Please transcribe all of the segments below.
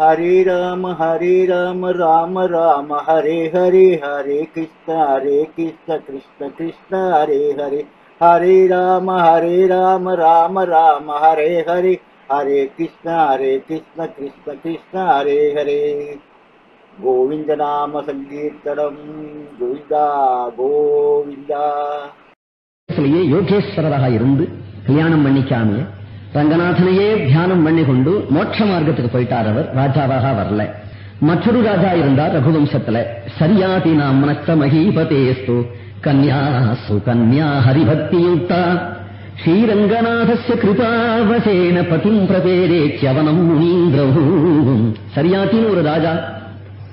ஹரே ராம ஹரே ராம ராம ராம ஹரே ஹரே ஹரே கிருஷ்ண ஹரே கிருஷ்ண கிருஷ்ண கிருஷ்ண ஹரே ஹரே. ஹரே ராம ஹரே ராம ராம ராம ஹரே ஹரே. ஹரே கிருஷ்ண ஹரே கிருஷ்ண கிருஷ்ண கிருஷ்ண ஹரே ஹரே. கோவிந்த நாம சங்கீர்த்தனம். கோவிந்தா கோவிந்தா. யோகேஸ்வரராக இருந்து கல்யாணம் பண்ணிக்காம ரங்கநாதனையே தியானம் பண்ணி கொண்டு மோட்ச மார்க்கத்துக்கு போயிட்டார் அவர். ராஜாவாக வரல. மற்றொரு ராஜா இருந்தார் ரகுவம்சத்துல. சரியாதி நாம் மனத்த மகீபதேஸ்து. கன்யா சுகன்யா ஹரிபக்தியுக்தா. ஸ்ரீரங்கநாதஸ்ய கிருபாவசேன பதிம் பிரபேரே சியவனம் முனீந்திரவும் சரியாத்தின்னு ஒரு ராஜா.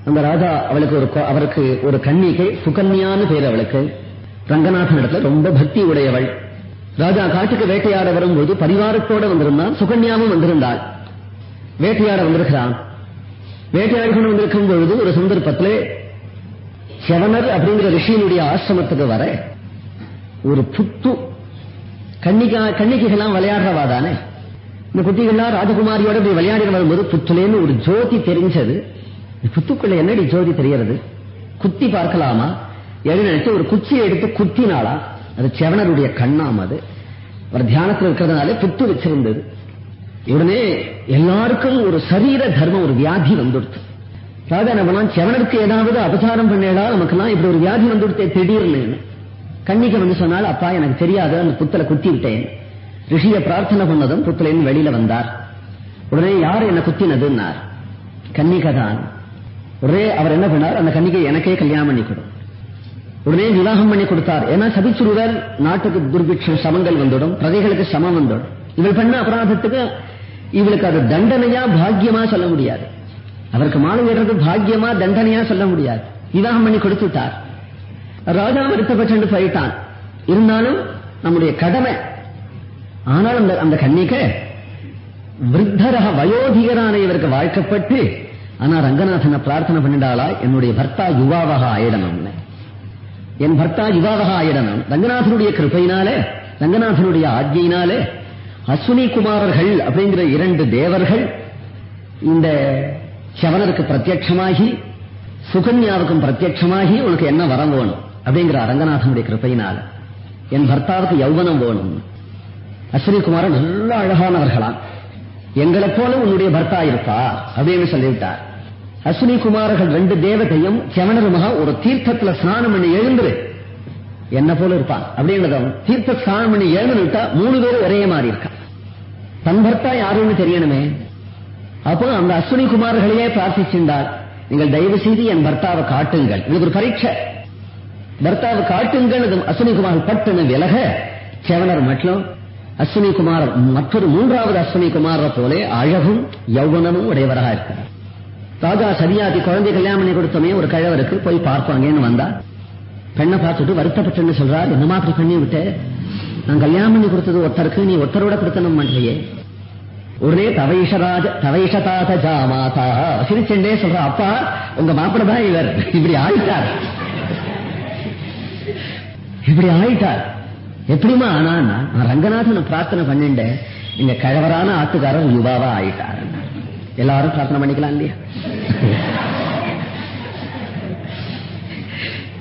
அந்த ராஜா அவளுக்கு ஒரு அவருக்கு ஒரு கன்னிகை சுகன்யான்னு பேர் அவளுக்கு. ரங்கநாதன் இடத்துல ரொம்ப பக்தி உடையவள். ராஜா காட்டுக்கு வேட்டையாட வரும்போது பரிவாரத்தோட வந்திருந்தான். சுகன்யாவும் வந்திருந்தாள். வேட்டையாட வந்திருக்கிறான். வேட்டையாடி கொண்டு வந்திருக்கும் பொழுது ஒரு சந்தர்ப்பத்திலே செவனர் அப்படிங்கிற ரிஷியினுடைய ஆசிரமத்துக்கு வர ஒரு புத்து கன்னிகா கன்னிகைகள்லாம் விளையாடுறவா தானே? இந்த குட்டிகள்லாம் ராஜகுமாரியோட இப்படி விளையாடி வரும்போது புத்துலேன்னு ஒரு ஜோதி தெரிஞ்சது. புத்துக்குள்ள என்னடி ஜோதி தெரியறது குத்தி பார்க்கலாமா? எது நினைச்சு ஒரு குச்சியை எடுத்து குத்தினாளா அது செவனருடைய கண்ணாம் அது. அவர் தியானத்தில் இருக்கிறதுனால புத்து வச்சிருந்தது. உடனே எல்லாருக்கும் ஒரு சரீர தர்மம் ஒரு வியாதி வந்துடுத்து. ராஜா செவனருக்கு ஏதாவது அபசாரம் பண்ணேடா நமக்கெல்லாம் இப்படி ஒரு வியாதி வந்துடுத்தே திடீர்னு. கண்ணிக்கு வந்து சொன்னால் அப்பா எனக்கு தெரியாது அந்த புத்தலை குத்தி விட்டேன் ரிஷிய பிரார்த்தனை பண்ணதும் புத்தலேன்னு வெளியில வந்தார். உடனே யார் என்ன குத்தினதுன்னார். கன்னிகதான். உடனே அவர் என்ன பண்ணார்? அந்த கன்னிகை எனக்கே கல்யாணம் பண்ணிக்கிடும் உடனே விவாகம் பண்ணி கொடுத்தார். ஏன்னா சபிச்சுருவர் நாட்டுக்கு துர்பிக்ஷம் சமங்கள் வந்துடும் பிரதைகளுக்கு சமம் வந்துடும். இவள் பண்ண அபராதத்துக்கு இவளுக்கு அது தண்டனையா பாக்கியமா சொல்ல முடியாது. அவருக்கு மாலை ஏறது பாக்கியமா தண்டனையா சொல்ல முடியாது. விவாகம் பண்ணி கொடுத்துட்டார். ராஜா வருத்தப்பட்டு போயிட்டான். இருந்தாலும் நம்முடைய கடமை ஆனால் அந்த அந்த கண்ணிக்க விருத்தரக வயோதிகரான இவருக்கு வாழ்க்கப்பட்டு ஆனா ரங்கநாதனை பிரார்த்தனை பண்ணிட்டாளா? என்னுடைய பர்த்தா யுவாவாக ஆயிடணும்னு என் பர்த்தா யுவாவக ரங்கநாதனுடைய கிருபையினாலே ரங்கநாதனுடைய ஆஜ்யினாலே அஸ்வினி குமாரர்கள் அப்படிங்கிற இரண்டு தேவர்கள் இந்த சவனருக்கு பிரத்யட்சமாகி சுகன்யாவுக்கும் பிரத்யட்சமாகி உனக்கு என்ன வரம் வேணும் அப்படிங்கிற ரங்கநாதனுடைய கிருப்பையினால என் பர்த்தாவுக்கு யௌவனம் வேணும். அஸ்வினி குமாரன் நல்ல அழகானவர்களாம். எங்களை போல உன்னுடைய பர்த்தா இருப்பா அப்படின்னு சொல்லிவிட்டார். அஸ்வினி குமாரர்கள் ரெண்டு தேவதையும் செவனருமாக ஒரு தீர்த்தத்துல ஸ்நானம் பண்ணி எழுந்துரு என்ன போல இருப்பான்? அப்படின்றதும் தீர்த்த ஸ்நானம் பண்ணி எழுந்துட்டா மூணு பேரும் ஒரே மாதிரி இருக்கா? தன் பர்த்தா யாருன்னு தெரியணுமே. அப்போ அந்த அஸ்வினி குமார்களையே பிரார்த்திச்சிருந்தார். நீங்கள் தயவு செய்து என் பர்த்தாவை காட்டுங்கள். இதுக்கு ஒரு பரீட்சை. பர்த்தாவை காட்டுங்கள் அது அஸ்வினி குமார் பட்டுன்னு விலக செவனர் மட்டும் அஸ்வினி குமார் மற்றொரு மூன்றாவது அஸ்வினி குமார போலே அழகும் யௌவனமும் உடையவராக இருக்கிறார். ராஜா சரியாக்கி குழந்தை கல்யாணம் பண்ணி கொடுத்தமே ஒரு கழவருக்கு போய் பார்ப்பாங்கன்னு வந்தா பெண்ணை பார்த்துட்டு வருத்தப்பட்டுன்னு சொல்றார் என்ன மாதிரி பண்ணி விட்டு நான் கல்யாணம் பண்ணி கொடுத்தது ஒருத்தருக்கு நீ ஒருத்தரோட கொடுத்தனும் பண்றியே உடனே தவைஷராஜ தவைஷதாத ஜாமாதா சிரிச்செண்டே சொல்ற அப்பா உங்க மாப்பிள்ள தான் இவர். இப்படி ஆயிட்டார். இப்படி ஆயிட்டார். எப்படிமா ஆனா நான் ரங்கநாதனை பிரார்த்தனை பண்ணிட்டேன் இங்க கழவரான ஆத்துக்காரர் யுவாவா ஆயிட்டார் எல்லாரும் பிரார்த்தனை பண்ணிக்கலாம் இல்லையா?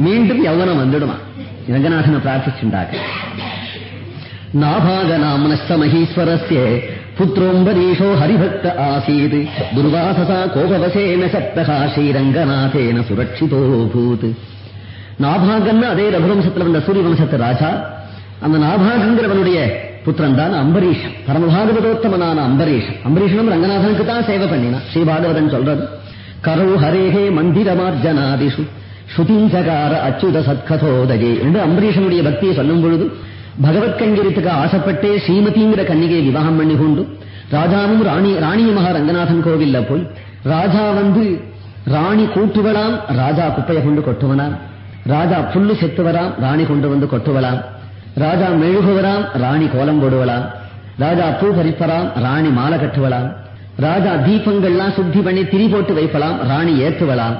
மீண்டும் யௌவனம் வந்துடுமா? ரங்கநாதனை பிரார்த்திச்சுண்டாக நாபாக நாமனஸ்த மகீஸ்வரஸ்ய புத்திரோம்பரீஷோ ஹரிபக்த ஆசீத். துர்வாசசா கோபவசேன சப்தகா ஸ்ரீரங்கநாதேன சுரட்சிதோ பூத். நாபாகன்னா அதே ரகுவம்சத்தில் வந்த சூரிய வம்சத்து ராஜா. அந்த நாபாகங்கிறவனுடைய புத்திரன் தான் அம்பரீஷன் பரமபாகவதோத்தமனான அம்பரீஷன் அம்பரீஷனும் ரங்கநாதனுக்கு தான் சேவை பண்ணினான் ஸ்ரீபாகவதன் சொல்றது கரு ஹரேகே மந்திரமார்ஜனாதிஷு ஸ்ருதிஞ்சகார அச்சுத சத்கதோதகே என்று அம்பரீஷனுடைய பக்தியை சொல்லும் பொழுது பகவத் கைங்கரியத்துக்கு ஆசைப்பட்டே ஸ்ரீமதிங்கிற கன்னிகையை விவாகம் பண்ணி கொண்டு ராஜாவும் ராணி ராணியுமாக ரங்கநாதன் கோவில்ல போய் ராஜா வந்து ராணி கூட்டுவலாம் ராஜா குப்பையை கொண்டு கொட்டுவனாம் ராஜா புல்லு செத்துவராம் ராணி கொண்டு வந்து கொட்டுவலாம் ராஜா மெழுகுவராம் ராணி கோலம் போடுவலாம். ராஜா பூ பறிப்பராம் ராணி மாலை கட்டுவலாம். ராஜா தீபங்கள்லாம் சுத்தி பண்ணி திரி போட்டு வைப்பலாம் ராணி ஏற்றுவலாம்.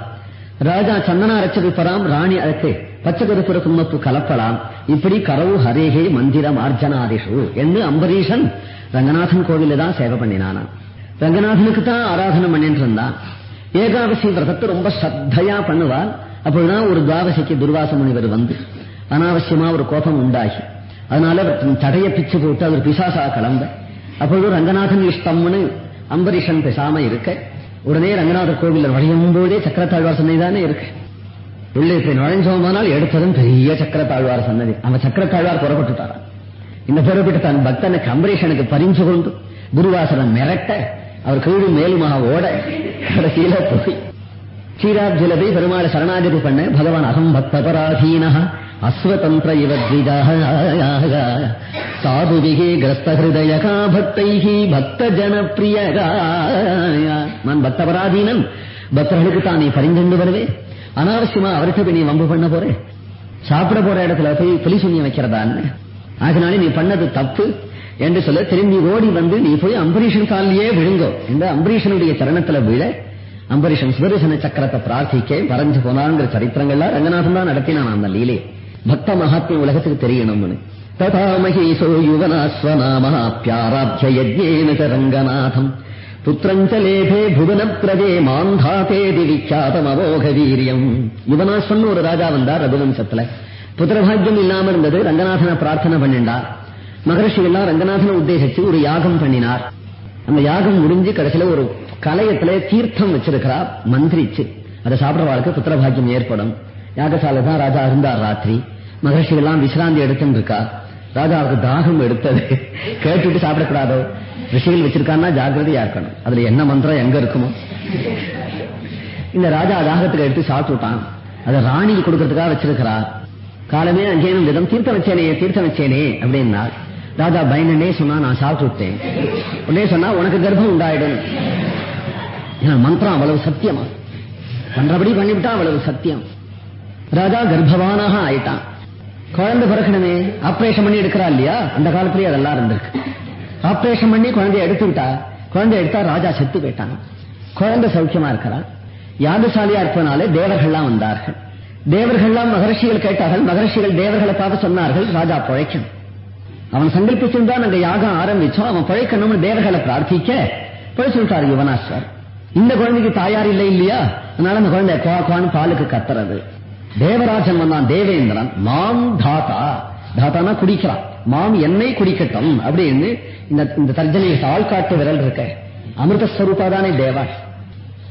ராஜா சந்தனா அரைச்சு ராணி அதுக்கு பச்சை கருப்புற கும்மப்பு கலப்பலாம். இப்படி கரவு ஹரேகே மந்திர மார்ஜனாதிஷு என்று அம்பரீஷன் ரங்கநாதன் கோவில தான் சேவை பண்ணினானாம் ரங்கநாதனுக்கு தான் ஆராதனை பண்ணிட்டு இருந்தான் ஏகாதசி விரதத்தை ரொம்ப ஸ்ரத்தையா பண்ணுவாள் அப்பொழுதுதான் ஒரு துவாதசிக்கு துர்வாச முனிவர் வந்து அனாவசியமா ஒரு கோபம் உண்டாகி அதனால அவர் தடைய பிச்சு போட்டு அவர் பிசாசா கிளம்ப அப்பொழுது ரங்கநாதன் இஷ்டம்னு அம்பரீஷன் பேசாம இருக்க உடனே ரங்கநாதர் கோவில் வழியும் போதே சக்கரத்தாழ்வார் சன்னதி தானே இருக்கு உள்ளே போய் நுழைஞ்சோமானால் எடுத்ததும் பெரிய சக்கரத்தாழ்வார் சன்னதி அவன் சக்கரத்தாழ்வார் புறப்பட்டுட்டாரான் இந்த புறப்பட்டு தன் பக்தனுக்கு அம்பரீஷனுக்கு பரிஞ்சு கொண்டு குருவாசனம் மிரட்ட அவர் கீழும் மேலுமாக ஓட கடைசியில போய் க்ஷீராப்ஜலபை பெருமாள் சரணாகதி பண்ண பகவான் அகம் பக்தபராதீன அஸ்வதந்திர இவ சாதுவிகே கிரஸ்த ஹிருதயகா பக்த ஜனப்பிரியகா நான் பக்தபராதீனன் பக்தர்களுக்கு தான் நீ பரிந்துண்டு வருவே? அனாவசியமா அவர்கிட்ட போய் நீ வம்பு பண்ண போற? சாப்பிட போற இடத்துல போய் புலி சுண்ணியம் வைக்கிறதான்னு அதனால நீ பண்ணது தப்பு என்று சொல்ல திரும்பி ஓடி வந்து நீ போய் அம்பரீஷன் காலிலேயே விழுங்கோ இந்த அம்பரீஷனுடைய சரணத்துல விழ அம்பரீஷன் சுதர்சன சக்கரத்தை பிரார்த்திக்க வரைஞ்சு போனாங்கிற சரித்திரங்கள்லாம் ரங்கநாதன் தான் நடத்தினான் அந்த லீலையை. பக்த மகாத்மியம் உலகத்துக்கு தெரியணும்னு ததா மகேசோ யுவனாஸ்வநாமாப்யாராப்ய யஜ்ஞேன ச ரங்கநாதம் புத்திரஞ்ச லேபே புவன பிரதே மாந்தாதேதி விக்யாதம் வீரியம் யுவனாஸ்வன் ஒரு ராஜா வந்தார் ரகுவம்சத்துல புத்திரபாகியம் இல்லாம இருந்தது ரங்கநாதனை பிரார்த்தனை பண்ணிண்டா மகர்ஷி எல்லாம் ரங்கநாதனை உத்தேசிச்சு ஒரு யாகம் பண்ணினார் அந்த யாகம் முடிஞ்சு கடைசியில ஒரு கலையத்துல தீர்த்தம் வச்சிருக்கிறா மந்திரிச்சு அதை சாப்பிடுறவாளுக்கு புத்திரபாகியம் ஏற்படும் யாகசாலை தான் ராஜா இருந்தார் ராத்திரி மகர்ஷி எல்லாம் விசிராந்தி எடுத்துன்னு இருக்கா ராஜாவுக்கு தாகம் எடுத்தது. கேட்டுட்டு சாப்பிடக்கூடாதோ? ரிஷிகள் வச்சிருக்கான்னா ஜாக்கிரதையா இருக்கணும். அதுல என்ன மந்திரம் எங்க இருக்குமோ? இந்த ராஜா தாகத்துக்கு எடுத்து சாப்பிட்டுட்டான். அதை ராணிக்கு கொடுக்கறதுக்காக வச்சிருக்கிறா காலமே அஞ்சேனும் விதம் தீர்த்தம் வச்சேனே தீர்த்தம் வச்சேனே அப்படின்னா ராஜா பயனே சொன்னா நான் சாப்பிட்டு விட்டேன் உடனே சொன்னா உனக்கு கர்ப்பம் உண்டாயிடும். ஏன்னா மந்திரம் அவ்வளவு சத்தியமா? பண்றபடி பண்ணிவிட்டா அவ்வளவு சத்தியம். ராஜா கர்ப்பவானாக ஆயிட்டான். குழந்தை பிறக்கணுமே ஆப்ரேஷன் பண்ணி எடுக்கிறா இல்லையா? அந்த காலத்திலேயே அதெல்லாம் இருந்திருக்கு. ஆப்ரேஷன் பண்ணி குழந்தைய எடுத்துக்கிட்டா குழந்தை எடுத்தா ராஜா செத்து போயிட்டான். குழந்தை சௌக்கியமா இருக்கிறான் யாகசாலியா இருப்பதனாலே தேவர்கள்லாம் வந்தார்கள். தேவர்கள்லாம் மகர்ஷிகள் கேட்டார்கள் மகர்ஷிகள் தேவர்களை பார்த்து சொன்னார்கள் ராஜா பிழைக்கணும். அவன் சங்கல்பிச்சிருந்தா நாங்க யாகம் ஆரம்பிச்சோம் அவன் பிழைக்கணும்னு தேவர்களை பிரார்த்திக்க பிழைச்சுட்டார் யுவனாஸ்வர். இந்த குழந்தைக்கு தாயார் இல்லை இல்லையா? அதனால அந்த குழந்தை குவா குவான்னு பாலுக்கு கத்துறது. தேவராஜன் வந்தான் தேவேந்திரன் மாம் தாத்தா. தாத்தானா குடிக்கிறான். மாம் என்னை குடிக்கட்டும். அப்படின்னு இந்த இந்த தர்ஜனை ஆள்காட்டு விரல் இருக்க அமிர்தஸ்வரூபா தானே தேவா.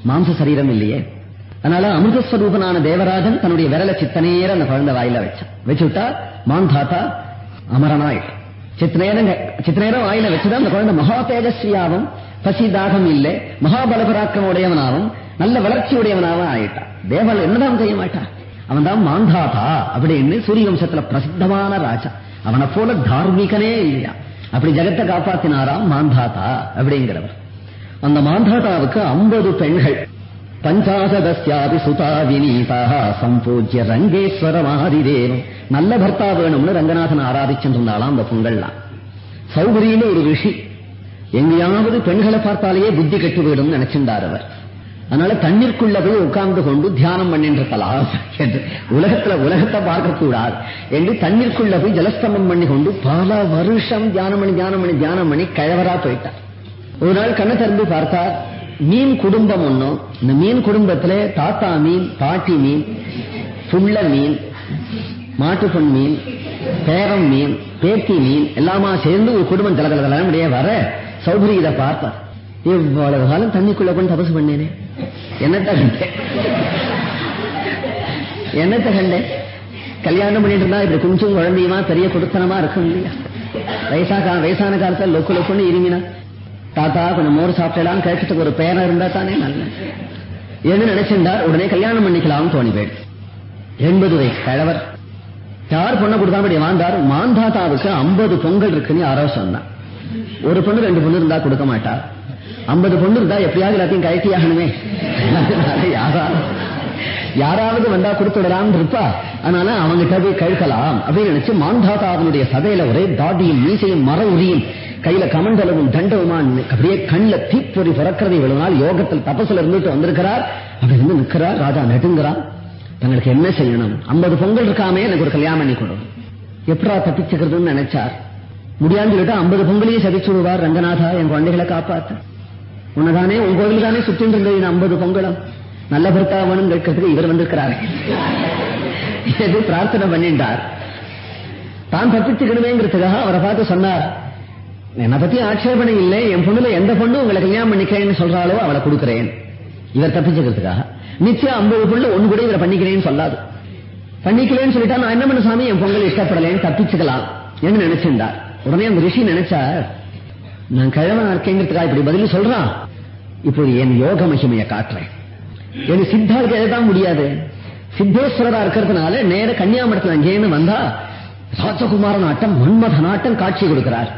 மாம்ச சரீரம் இல்லையே. அதனால அமிர்தஸ்வரூபனான தேவராஜன் தன்னுடைய விரலை சித்தநேர அந்த குழந்தை வாயில வச்சான். வச்சுட்டா மான் தாத்தா அமரனாயிட்டு சித்தநேரம் சித்தநேரம் வாயில வச்சுதான் அந்த குழந்தை மகா தேஜஸ்வியாவும் பசி தாகம் இல்லை மகாபலபராக்கிரம் உடையவனாவும் நல்ல வளர்ச்சி உடையவனாவும் ஆயிட்டான். தேவல் என்னதான் செய்ய மாட்டான்? அவன் தான் மாந்தாதா அப்படின்னு சூரிய வம்சத்துல பிரசித்தமான ராஜா. அவனை போல தார்மீகனே இல்லையா? அப்படி ஜெகத்தை காப்பாத்தினாராம் மாந்தாதா அப்படிங்கிறவர். அந்த மாந்தாதாவுக்கு ஐம்பது பெண்கள். பஞ்சாசதஸ்யாபி சுதா வினீதா சம்பூஜ்ய ரங்கேஸ்வரமாதிதேவம் நல்ல பர்த்தா வேணும்னு ரங்கநாதன் ஆராதிச்சுட்டு அந்த பொங்கல்லாம் சௌகரியில ஒரு ரிஷி. எங்கேயாவது பெண்களை பார்த்தாலேயே புத்தி கெட்டு போயிடும் நினைச்சிருந்தார் அவர். அதனால தண்ணீருக்குள்ள போய் உட்கார்ந்து கொண்டு தியானம் பண்ணிட்டு இருக்கலாம் என்று. உலகத்துல உலகத்தை பார்க்க கூடாது என்று தண்ணீருக்குள்ள போய் ஜலஸ்தமம் பண்ணி கொண்டு பல வருஷம் தியானம் பண்ணி தியானம் பண்ணி தியானம் பண்ணி கழவரா போயிட்டார். ஒரு நாள் கண்ணை திறந்து பார்த்தார் மீன் குடும்பம் ஒன்னும் இந்த மீன் குடும்பத்துல தாத்தா மீன் பாட்டி மீன் புள்ள மீன் மாட்டுப்பண் மீன் பேரம் மீன் பேத்தி மீன் எல்லாமா சேர்ந்து ஒரு குடும்பம் ஜலகலகலமுடைய வர சௌகரியத்தை இதை பார்த்தார். இவ்வளவு காலம் தண்ணிக்குள்ள கொண்டு தபசு பண்ணேனே. என்னத்த கண்டேன் என்னத்த கண்டேன் கல்யாணம் பண்ணிட்டு இருந்தா இப்படி கொஞ்சம் குழந்தையுமா பெரிய கொடுத்தனமா இருக்கும் இல்லையா? வயசா வயசான காலத்துல லொக்கு லொக்குன்னு இருங்கினா தாத்தா கொஞ்சம் மோர் சாப்பிடலாம் கேட்கறதுக்கு ஒரு பேரன் இருந்தா தானே நல்ல என்ன நினைச்சிருந்தார் உடனே கல்யாணம் பண்ணிக்கலாம்னு தோணி போயிடுச்சு எண்பது வயசு கிழவர். யார் பொண்ணை கொடுத்தாலும் வாழ்ந்தார் மாந்தாத்தாவுக்கு ஐம்பது பொங்கல் இருக்குன்னு யாரோ சொன்னான் ஒரு பொண்ணு ரெண்டு பொண்ணு இருந்தா கொடுக்க மாட்டா. ஐம்பது பொண்ணு இருந்தா எப்படியாவது எல்லாத்தையும் கழட்டி ஆகணுமே. யாராவது வந்தா கொடுத்துடலாம்னு இருப்பா. அதனால அவங்கிட்ட போய் கழுக்கலாம் அப்படின்னு நினைச்சு மாந்தாதா அவனுடைய சதையில ஒரே தாடியும் மீசையும் மர உரியும் கையில கமண்டலமும் தண்டவுமா அப்படியே கண்ணில் தீப்பொறி பிறக்கிறதை இவ்வளவு நாள் யோகத்தில் தபசுல இருந்துட்டு வந்திருக்கிறார். அப்படி இருந்து நிற்கிறார் ராஜா நெடுங்கிறார். தங்களுக்கு என்ன செய்யணும்? ஐம்பது பொங்கல் இருக்காமே எனக்கு ஒரு கல்யாணம் பண்ணி கொடுக்கும் எப்படா தப்பிச்சுக்கிறதுன்னு நினைச்சார். முடியான்னு சொல்லிட்டு ஐம்பது பொங்கலையும் சதிச்சு விடுவார் ரங்கநாதா என் குழந்தைகளை காப்பாத்து. உன்னதானே உன் கோவில் தானே சுத்தின்னு இருந்தது ஐம்பது பொங்கலம். நல்ல பர்த்தா வேணும் கேட்கறதுக்கு இவர் வந்திருக்கிறார். எது பிரார்த்தனை பண்ணிட்டார்? தான் தப்பிச்சுக்கணுமேங்கிறதுக்காக அவரை பார்த்து சொன்னார் என்னை பத்தி ஆட்சேபனை இல்லை. என் பொண்ணுல எந்த பொண்ணு உங்களை கல்யாணம் பண்ணிக்கிறேன்னு சொல்றாலோ அவளை கொடுக்கிறேன். இவர் தப்பிச்சுக்கிறதுக்காக. நிச்சயம் ஐம்பது பொண்ணு ஒண்ணு கூட இவரை பண்ணிக்கிறேன்னு சொல்லாது. பண்ணிக்கலன்னு சொல்லிட்டா நான் என்ன பண்ண சாமி? என் பொங்கல் இஷ்டப்படலைன்னு தப்பிச்சுக்கலாம் என்று நினைச்சிருந்தார். உடனே அந்த ரிஷி நினைச்சா நான் கிழவன் இருக்கேங்கிறதுக்காக இப்படி பதில் சொல்றான். இப்போது என் யோக மகிமையை காட்டுறேன். என் சித்தாருக்கு எதுதான் முடியாது. சித்தேஸ்வரரா இருக்கிறதுனால நேர கன்னியாமரத்தில் அங்கேன்னு வந்தா ராஜகுமார நாட்டம் மன்மத நாட்டம் காட்சி கொடுக்கிறார்.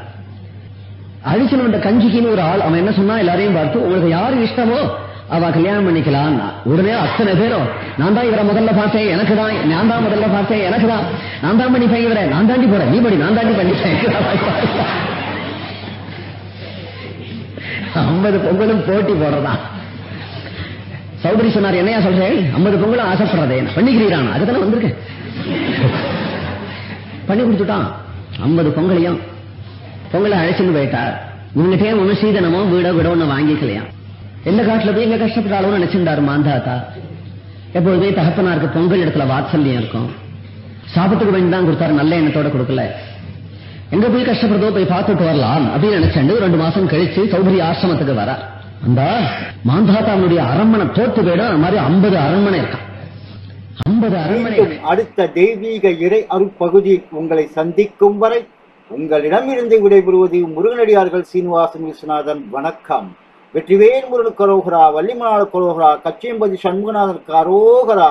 அழிச்சனோட கஞ்சிக்குன்னு ஒரு ஆள் அவன் என்ன சொன்னா எல்லாரையும் பார்த்து உங்களுக்கு யாரு இஷ்டமோ அவ கல்யாணம் பண்ணிக்கலாம். உடனே அத்தனை பேரும் நான் தான் இவரை முதல்ல பார்த்தேன் எனக்கு தான் நான் தான் முதல்ல பார்த்தேன் எனக்கு தான். நான் தான் பண்ணிப்பேன் இவரை நான் தாண்டி போறேன். நீ படி நான் தாண்டி பண்ணிப்பேன் ஐம்பது பொங்கலும் போட்டி போடுறதா? சௌதரி சொன்னார் என்னையா சொல்றேன் ஐம்பது பொங்கலும் ஆசைப்படுறதே. பண்ணிக்கிறீரான் அதுதானே வந்திருக்கேன் பண்ணி கொடுத்துட்டான். ஐம்பது பொங்கலையும் பொங்கலை அழைச்சிட்டு போயிட்டார். இவங்கிட்டே ஒண்ணு சீதனமோ வீடோ விட ஒண்ணு வாங்கிக்கலையாம் எந்த காட்டுல போய் எங்க கஷ்டப்பட்டாலும் நினைச்சிருந்தாரு மாந்தாத்தா. எப்பொழுதே தகப்பனாருக்கு பொங்கல் இடத்துல வாத்சல்யம் இருக்கும். சாபத்துக்கு வேண்டி தான் கொடுத்தாரு நல்ல எண்ணத்தோட கொடுக்கல. எங்க போய் கஷ்டப்படுறதோ போய் பார்த்துட்டு வரலாம். அப்படின்னு நினைச்சண்டு ரெண்டு மாசம் கழிச்சு சௌதரி ஆசிரமத்துக்கு வர. அந்த மாந்தாத்தாவுடைய அரண்மனை தோத்து போயிடும். மாதிரி ஐம்பது அரண்மனை இருக்கான் ஐம்பது அரண்மனை. அடுத்த தெய்வீக இறை அருட்பகுதியில் உங்களை சந்திக்கும் வரை உங்களிடமிருந்து விடைபெறுவது முருகனடியார்கள் சீனிவாசன் விஸ்வநாதன். வணக்கம். வெற்றிவேல் முருகன் கரோகரா வள்ளிமலாள கரோகரா கச்சியம்பதி சண்முகநாதன் கரோகரா.